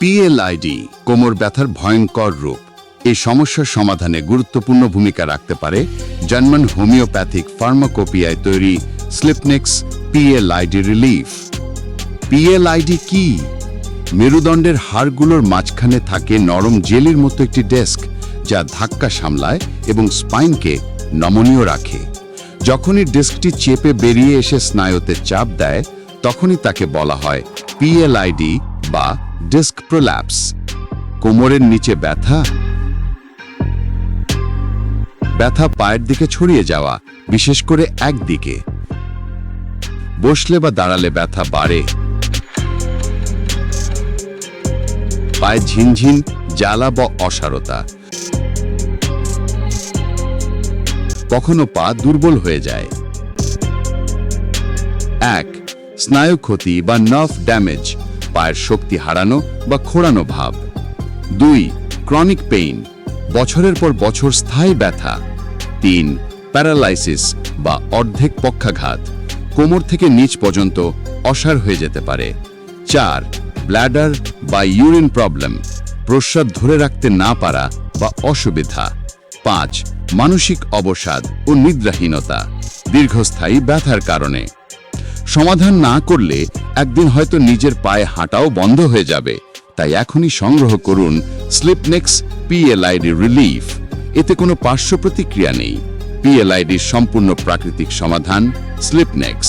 PLID কোমর ব্যথার ভয়ঙ্কর রূপ এই সমস্যার সমাধানে গুরুত্বপূর্ণ ভূমিকা রাখতে পারে জার্মান হোমিওপ্যাথিক ফার্মাকোপিয়ায় তৈরি স্লিপনেক্স পিএলআইডি রিলিফ পিএলআইডি কি? মেরুদণ্ডের হাড়গুলোর মাঝখানে থাকে নরম জেলির মতো একটি ডেস্ক যা ধাক্কা সামলায় এবং স্পাইনকে নমনীয় রাখে। যখনই ডেস্কটি চেপে বেরিয়ে এসে স্নায়ুতে চাপ দেয়, তখনই তাকে বলা হয় পিএলআইডি বা ডিস্ক প্রোল্যাপস কোমরের নিচে ব্যথা। ব্যথা পায়ের দিকে ছড়িয়ে যাওয়া, বিশেষ করে একদিকে। বসলে বা দাঁড়ালে ব্যথা বাড়ে। পায়ে ঝিনঝিন, জ্বালা বা অসারতা। কখনো পা দুর্বল হয়ে যায়। এক স্নায়ু ক্ষতি বা নার্ভ ড্যামেজ পায়ের শক্তি হারানো বা খোড়ানো ভাব। দুই, ক্রনিক পেইন, বছরের পর বছর স্থায়ী ব্যথা। তিন, প্যারালাইসিস বা অর্ধেক পক্ষাঘাত, কোমর থেকে নিচ পর্যন্ত অসার হয়ে যেতে পারে। চার ব্ল্যাডার বা ইউরিন প্রবলেম, প্রস্রাব ধরে রাখতে না পারা বা অসুবিধা। পাঁচ, মানসিক অবসাদ ও নিদ্রাহীনতা, দীর্ঘস্থায়ী ব্যথার কারণে। সমাধান না করলে একদিন হয়তো নিজের পায়ে হাঁটাও বন্ধ হয়ে যাবে। তাই এখনই সংগ্রহ করুন স্লিপনেক্স পিএলআইডি রিলিফ এতে কোনো পার্শ্ব প্রতিক্রিয়া নেই। পিএলআইডির সম্পূর্ণ প্রাকৃতিক সমাধান স্লিপনেক্স